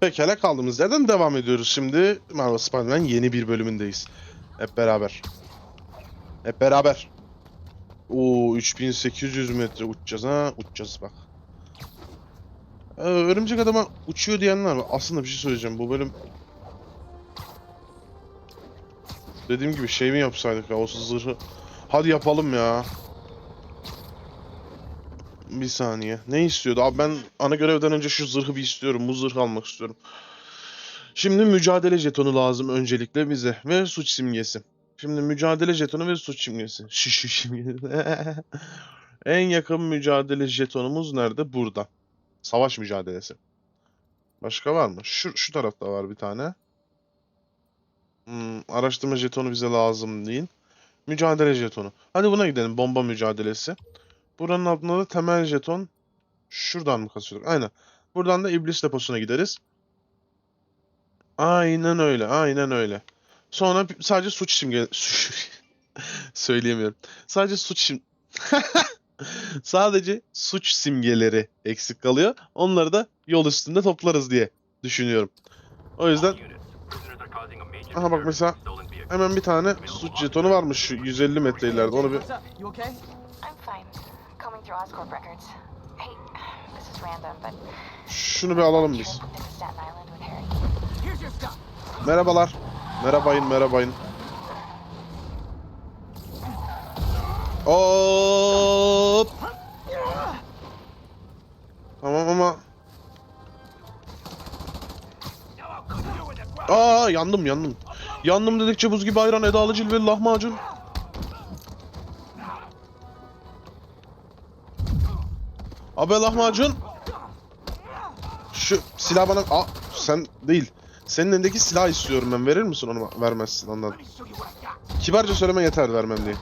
Pekala kaldığımız yerden devam ediyoruz. Şimdi Marvel Spider-Man yeni bir bölümündeyiz. Hep beraber. Hep beraber. Oo 3800 metre uçacağız ha. Uçacağız bak. Ee, örümcek adama uçuyor diyenler var. Aslında bir şey söyleyeceğim. Bu bölüm Dediğim gibi şey mi yapsaydık ya o zırhı. Hadi yapalım ya. Bir saniye. Ne istiyordu? Abi ben ana görevden önce şu zırhı bir istiyorum. Bu zırhı almak istiyorum. Şimdi mücadele jetonu lazım öncelikle bize. Ve suç simgesi. Şimdi mücadele jetonu ve suç simgesi. Şişi simgesi. en yakın mücadele jetonumuz nerede? Burada. Savaş mücadelesi. Başka var mı? Şu, şu tarafta var bir tane. Hmm, araştırma jetonu bize lazım değil. Mücadele jetonu. Hadi buna gidelim. Bomba mücadelesi. Buranın altında da temel jeton. Şuradan mı kasıyorduk? Aynen. Buradan da iblis deposuna gideriz. Aynen öyle. Aynen öyle. Sonra sadece suç simge... Söyleyemiyorum. Sadece suç sim... sadece suç simgeleri eksik kalıyor. Onları da yol üstünde toplarız diye düşünüyorum. O yüzden Aha bak mesela hemen bir tane suç jetonu varmış şu 150 metre ileride. Onu bir şunu bir alalım biz. Merhabalar. Merhabayın, merhabayın. Hop. Tamam ama Aa yandım yandım. Yandım dedikçe buz gibi ayran Edalı cilveli lahmacun. Abi lahmacun. Şu silah bana... Aa sen değil. Senin elindeki silah istiyorum ben. Verir misin onu? Vermezsin got. Kibarca söyleme yeter vermem diye.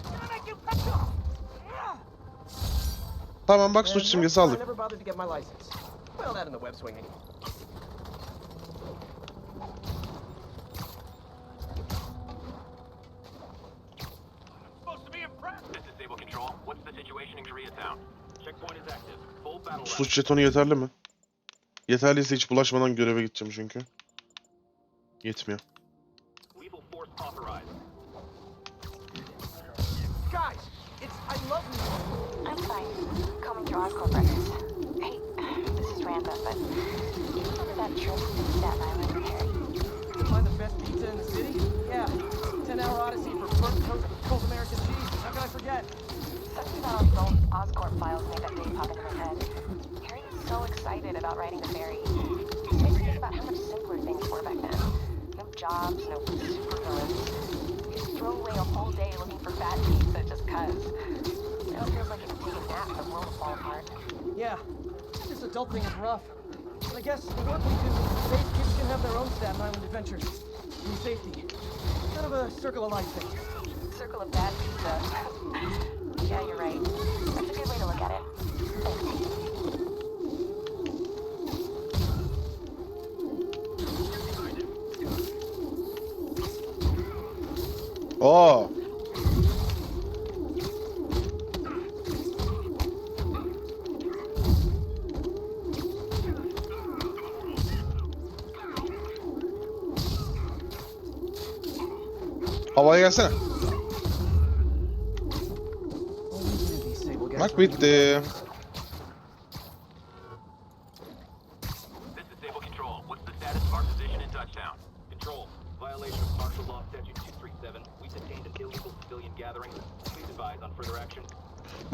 Tamam bak suç simgesi aldık. never bothered to get my license. Well, that and the web swinging. Supposed to be impressed. This is Sable Control. What's the situation in Koreatown? Checkpoint is active. Full battle round. Suç jetonu yeterli mi? Yeterliyse hiç bulaşmadan göreve gideceğim çünkü. Yetmiyor. Lethal force authorized. Guys, it's I love you. I'm fine. Coming through Oscorp records. Hey, this is random, but do you remember that trip to Staten Island with Harry? Find the best pizza in the city? Yeah. Ten hour odyssey for burnt toast with cold American cheese. How can I forget? Something about all these old Oscorp files made that day pop into my head. So excited about riding the ferry. It made me think about how much simpler things were back then. No jobs, no supervillains. You just throw away a whole day looking for fat pizza just cuz. Now it feels like you can take a nap and the world will fall apart. Yeah. This adult thing is rough. But I guess the work we do is safe kids can have their own Staten Island adventures. In safety. Kind of a circle of life thing. Circle of bad pizza. yeah, you're right. That's a good way to look at it. Thanks. Aa. Havaya gelsene. Always knew these Sable guys Bak were gonna bitti.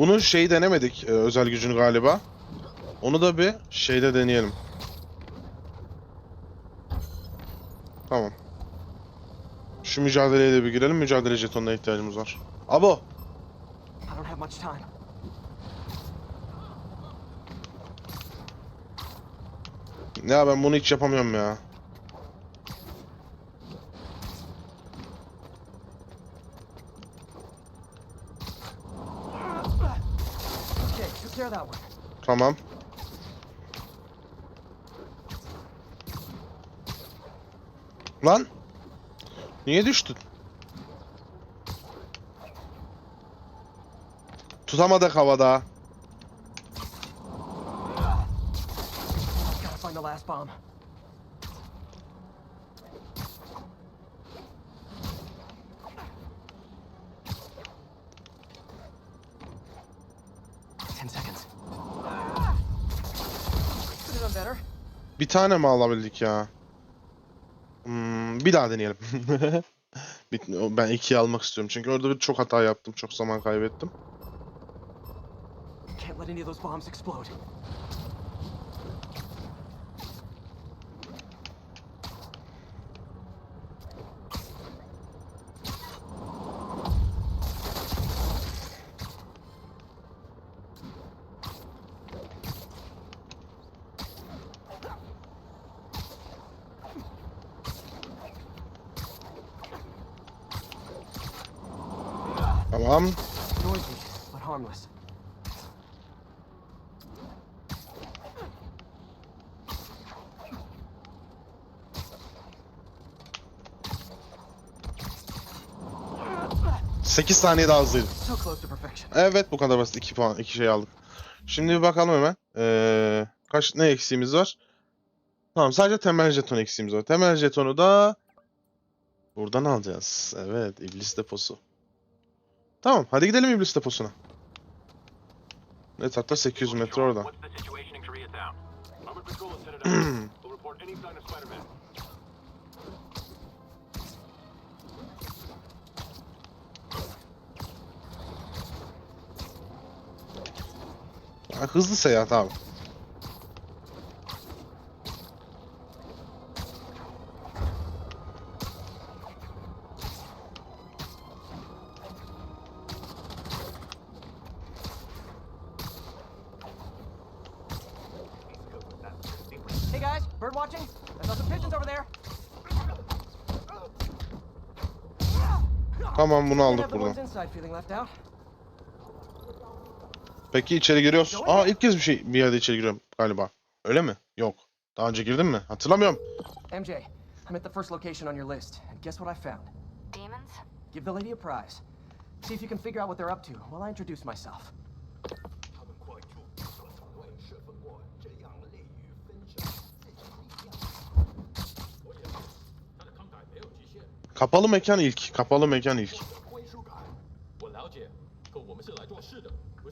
Bunu şey denemedik e, özel gücünü galiba. Onu da bir şeyde deneyelim. Tamam. Şu mücadeleye de bir girelim. Mücadele jetonuna ihtiyacımız var. Abo. Ya ben bunu hiç yapamıyorum ya. Of that one. Tamam. Lan. Niye düştün? Tutamadık havada. Bir tane mi alabildik ya? Hmm, bir daha deneyelim. Ben ikiyi almak istiyorum çünkü orada bir çok hata yaptım. Çok zaman kaybettim. Can't let any of those bombs explode. 8 saniye daha hızlıydı. Evet bu kadar basit. 2 puan, 2 şey aldık. Şimdi bir bakalım hemen. Ee, kaç ne eksiğimiz var? Tamam sadece temel jeton eksiğimiz var. Temel jetonu da buradan alacağız. Evet iblis deposu. Tamam hadi gidelim iblis deposuna. Evet hatta 800 metre oradan. Ha, hızlı seyahat abi. Hey guys, bird watching? I saw some pigeons over there. Tamam bunu aldık buradan. Peki içeri giriyoruz. Aa ilk kez bir şey bir yerde içeri giriyorum galiba. Öyle mi? Yok. Daha önce girdim mi? Hatırlamıyorum. MJ, I'm at the first location on your list. And guess what I found? Demons? Give the lady a prize. See if you can figure out what they're up to while I introduce myself. Kapalı mekan ilk. Kapalı mekan ilk.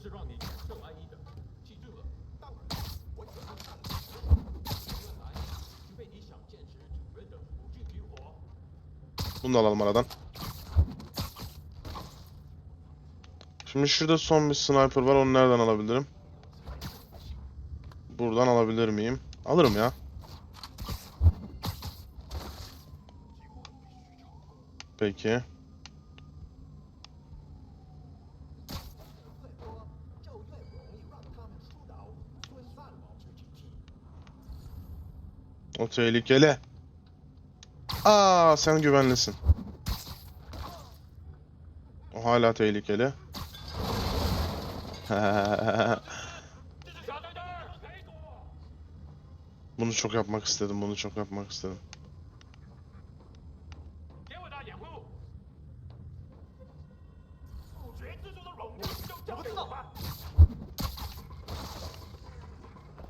的归属感。我了解，可我们是来做事的，不是让你感受安逸的。记住了，当然，我只是看到原来就被你想见识主人的无尽欲火。 Bunu da alalım aradan. Şimdi şurada son bir sniper var. Onu nereden alabilirim? Buradan alabilir miyim? Alırım ya. Peki. O tehlikeli. Aa sen güvenlisin. O hala tehlikeli. bunu çok yapmak istedim. Bunu çok yapmak istedim.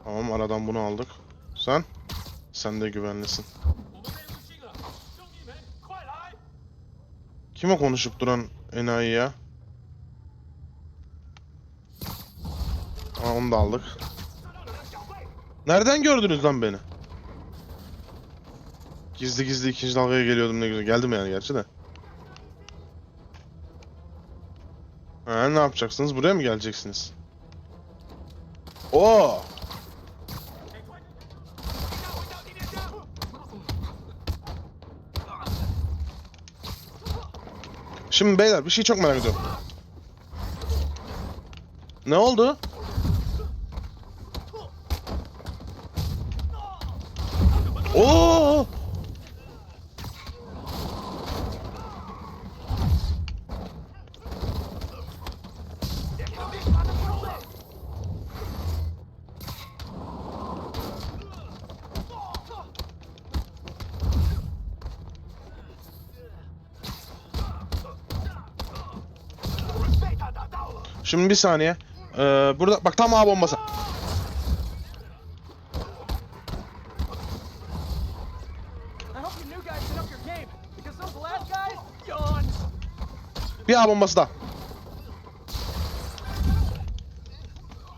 Tamam aradan bunu aldık. Sen? Sen de güvenlisin. Kim o konuşup duran enayi ya? Aa, onu da aldık. Nereden gördünüz lan beni? Gizli gizli ikinci dalgaya geliyordum ne güzel. Geldim yani gerçi de. Ha, ne yapacaksınız? Buraya mı geleceksiniz? Oo! Şimdi beyler bir şey çok merak ediyorum. Ne oldu? Şimdi bir saniye. Ee, burada bak tam A bombası. Bir A bombası da.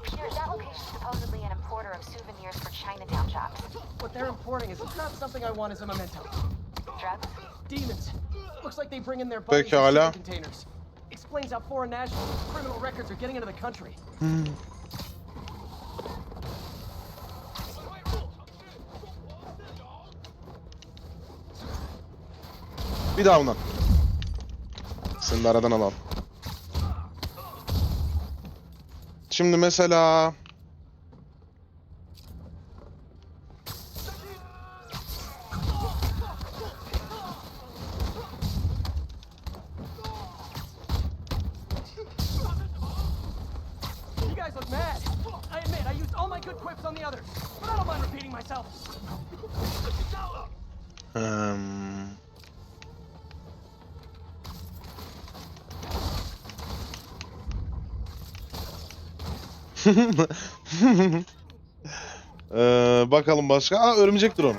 Peter, that location's supposedly an importer of souvenirs for Chinatown shops. What they're importing is not something I want as a memento. Drugs? Demons. Looks like they bring in their buddies in containers. Explains how foreign nationals criminal records are getting into the country. Bir daha ondan. Seni aradan alalım. Şimdi mesela... Ee, bakalım başka. Aa örümcek drone.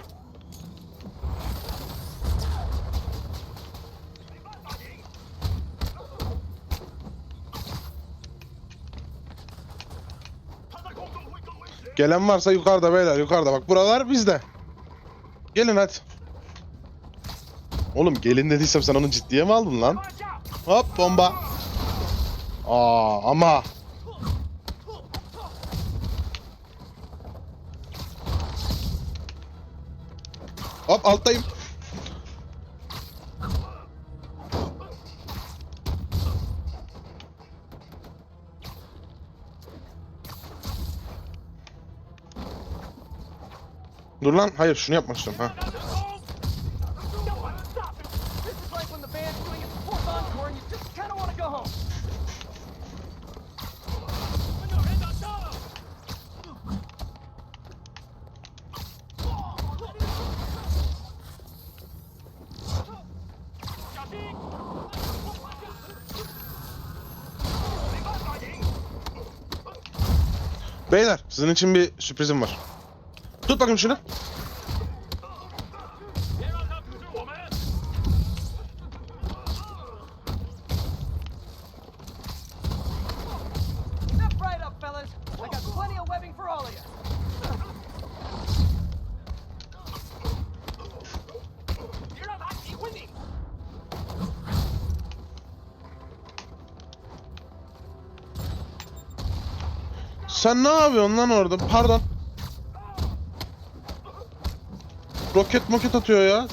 Gelen varsa yukarıda beyler yukarıda bak buralar bizde. Gelin hadi. Oğlum gelin dediysem sen onu ciddiye mi aldın lan? Hop bomba. Aa ama. Hop alttayım. Dur lan. Hayır şunu istiyorum. Ha. This is like when the band's doing its fourth encore and you just kind of want to go home. Beyler sizin için bir sürprizim var. Tut bakayım şunu. Sen ne yapıyorsun lan orada? Pardon. Roket moket atıyor ya.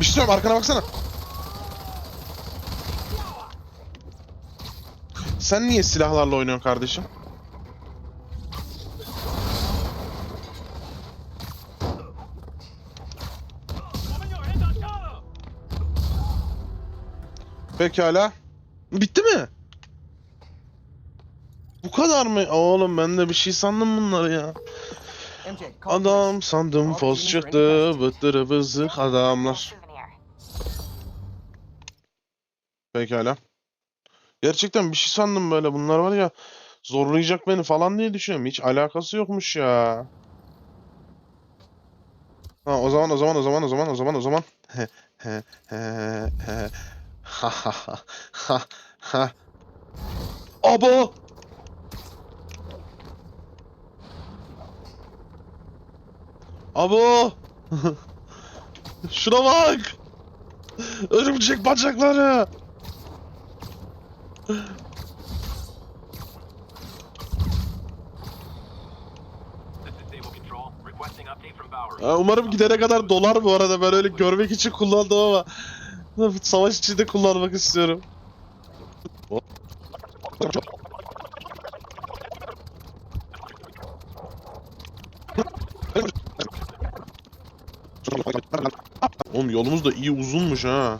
Bir şey söyleyeyim arkana baksana. Sen niye silahlarla oynuyorsun kardeşim? Pekala. Bitti mi? Bu kadar mı? Oğlum ben de bir şey sandım bunları ya. Adam sandım fos çıktı. Vıttırı vızık adamlar. Pekala. Gerçekten bir şey sandım böyle. Bunlar var ya zorlayacak beni falan diye düşünüyorum. Hiç alakası yokmuş ya. Ha o zaman o zaman o zaman o zaman o zaman o zaman. Ha ha ha ha ha. Abo! Abo! Şuna bak! Örümcek bacakları! Umarım gidene kadar dolar bu arada. Ben öyle görmek için kullandım ama savaş içinde kullanmak istiyorum. Oğlum yolumuz da iyi uzunmuş ha.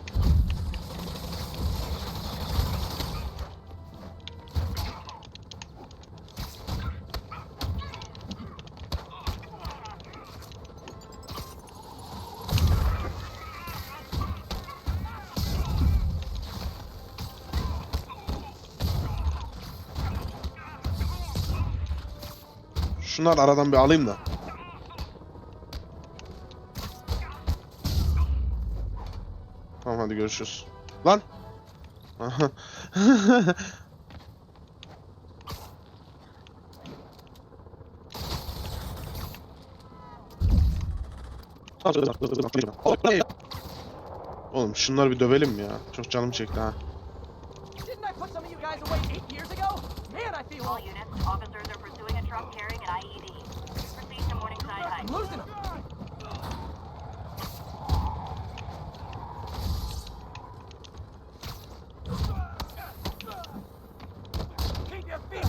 Şunları aradan bir alayım da. Tamam hadi görüşürüz. Lan. Oğlum şunları bir dövelim ya. Çok canım çekti ha. Didn't I put some of you guys away eight years ago? Man, I feel All units, officers are pursuing a truck carrying I'm losing them. Keep your feet.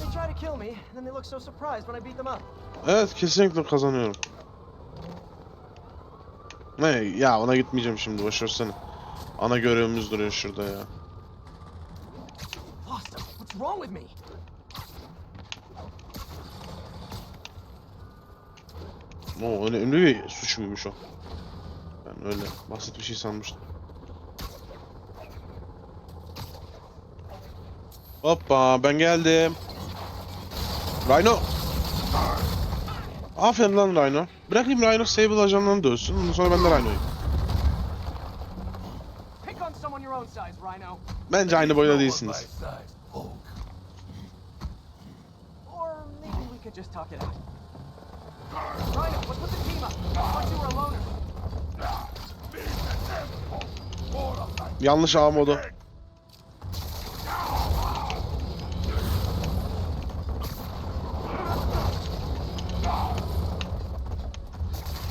They try to kill me, and then they look so surprised when I beat them up. Evet kesinlikle kazanıyorum. Ne ya ona gitmeyeceğim şimdi boşversene. Ana görevimiz duruyor şurada ya. What's wrong with me? O önemli bir suç muymuş o? Ben öyle basit bir şey sanmıştım. Hoppa ben geldim. Rhino. Aferin lan Rhino. Bırakayım Rhino Sable ajanlarını dövsün. Ondan sonra ben de Rhino'yum. Bence aynı boyda değilsiniz. Or maybe we could just talk it out. Rhino, let's put the team up. I thought you were a loner. Yanlış ağ modu.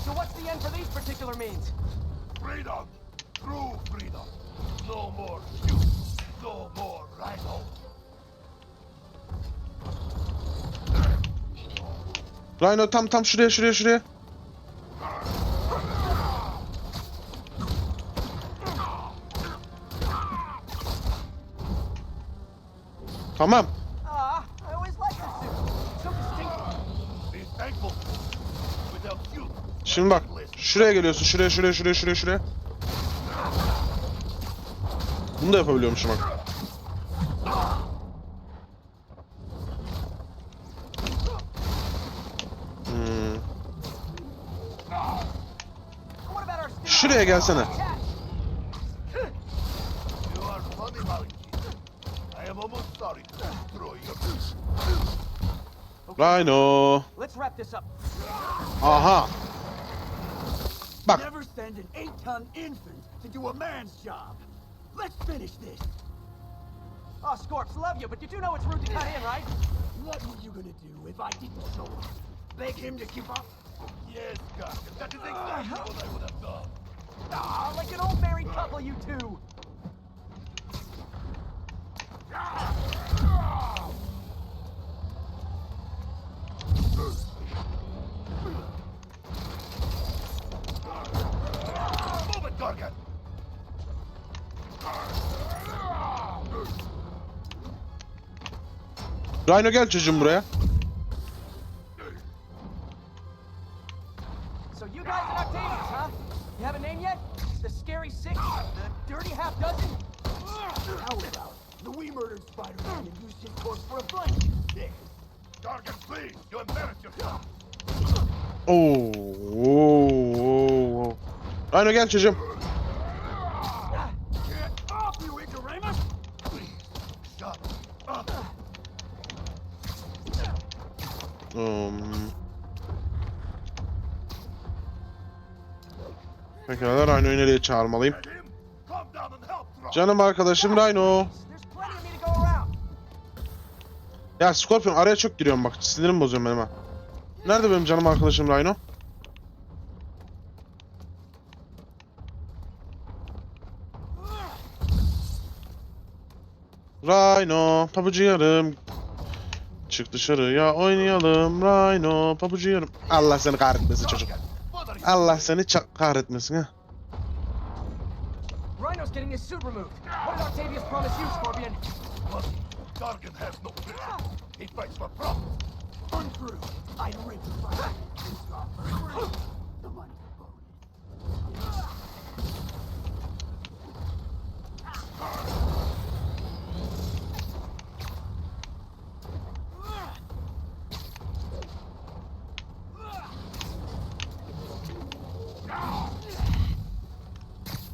So what's the end for these particular means? Freedom! True freedom! No more you! No more rhino! Rhino tam tam şuraya şuraya şuraya. Tamam. Şimdi bak. Şuraya geliyorsun. Şuraya şuraya şuraya şuraya şuraya. Bunu da yapabiliyormuşum bak. Destroy your Rhino. Let's wrap this up. Aha. Bak. Never send an eight-ton infant to do a man's job. Let's finish this. Oh, Scorps, love you, but you do know it's rude to cut in, right? What were you gonna do if I didn't show up? Beg him to give up? Yes, Captain, that is exactly what I would have done. Ah, like an old married couple, you two. Move it, Gargan! Rhino gel çocuğum buraya. Spider-Man and used his corpse for a blanket? There. Gargan, please! You embarrass yourself! Oo. oo, oo. Rhino gel çocuğum. Hmm. Pekala Rhino'yu nereye çağırmalıyım? Canım arkadaşım Rhino. Ya Scorpion araya çok giriyorum bak. Sinirim bozuyorum benim ha. Nerede benim canım arkadaşım Rhino? Rhino, pabucu yarım. Çık dışarıya oynayalım Rhino, pabucu yarım. Allah seni kahretmesin çocuk. Allah seni ça- kahretmesin ha. Rhino's getting his suit removed. What did Octavius promise you, Scorpion? Dargan has no future. He fights for profit. Untrue. I am ready to The money's bonus.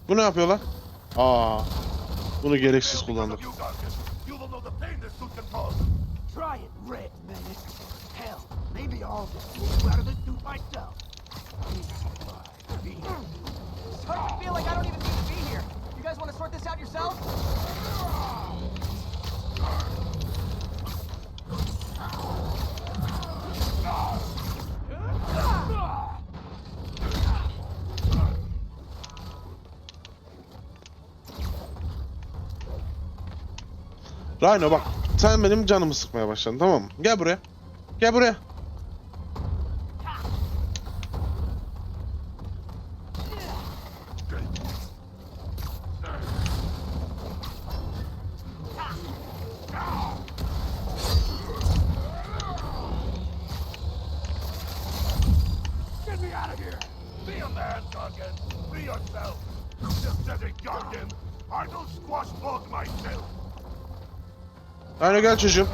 Bu ne yapıyorlar? Aa. Bunu gereksiz kullandık. Try it, Red Menace. Hell, maybe I'll just pull you out of this suit myself. Starting to feel like I don't even need to be here. You guys want to sort this out yourselves? Rhino bak. Sen benim canımı sıkmaya başladın tamam mı? Gel buraya. Gel buraya. Be a yourself! You just said it, Duncan! I will squash bug myself! Rhino gel çocuğum.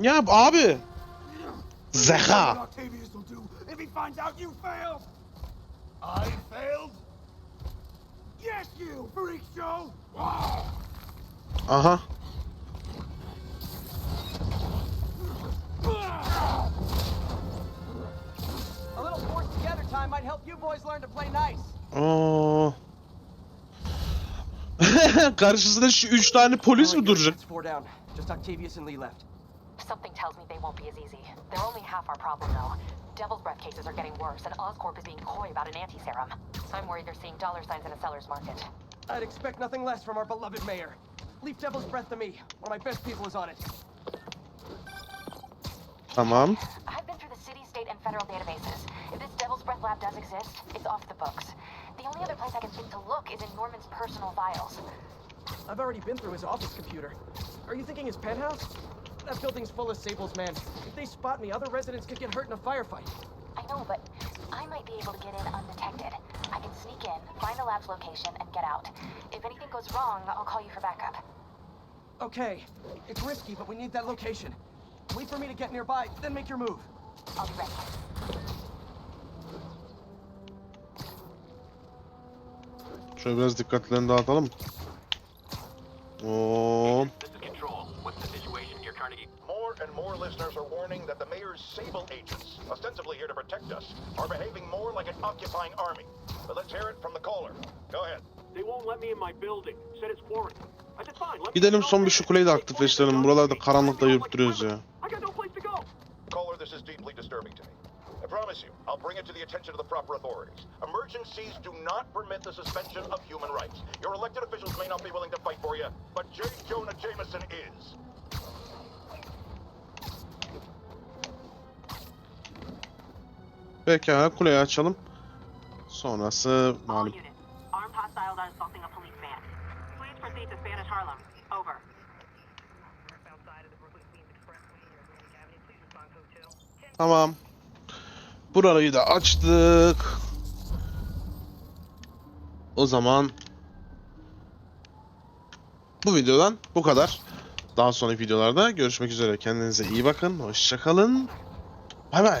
Ya abi. Zeka. Aha. Might help you boys learn to play nice. Oo. Karşısında şu üç tane polis mi duracak? It's four down. Just Octavius and Lee left. Something tells me they won't be as easy. They're only half our problem, though. Devil's Breath cases are getting worse, and Oscorp is being coy about an anti-serum. I'm worried they're seeing dollar signs in a seller's market. I'd expect nothing less from our beloved mayor. Leave Devil's Breath to me. One of my best people is on it. Tamam. I've been through the city, state, and federal databases. If this Devil's Breath lab does exist, it's off the books. The only other place I can think to look is in Norman's personal files. I've already been through his office computer. Are you thinking his penthouse? That building's full of Sables, man. If they spot me, other residents could get hurt in a firefight. I know, but I might be able to get in undetected. I can sneak in, find the lab's location, and get out. If anything goes wrong, I'll call you for backup. Okay, it's risky, but we need that location. Wait for me to get nearby, then make your move. I'll be ready. Şöyle biraz dikkatlerini dağıtalım. Oo. And more listeners are warning that the mayor's Sable agents, ostensibly here to protect us, are behaving more like an occupying army. But let's hear it from the caller. Go ahead. They won't let me in my building. Said it's quarantined. I said fine. Let me Gidelim son bir şu kuleyi de aktifleştirelim. Buralarda karanlıkta yürüp duruyoruz ya. Caller, this is deeply disturbing to me. I promise you, I'll bring it to the attention of the proper authorities. Emergencies do not permit the suspension of human rights. Your elected officials may not be willing to fight for you, but J. Jonah Jameson is. Pekala kuleyi açalım. Sonrası All malum. units. Armed hostiles are assaulting a police van. Please proceed to Spanish Harlem. Over. Tamam. Burayı da açtık. O zaman bu videodan bu kadar. Daha sonraki videolarda görüşmek üzere. Kendinize iyi bakın. Hoşçakalın. Bay bay.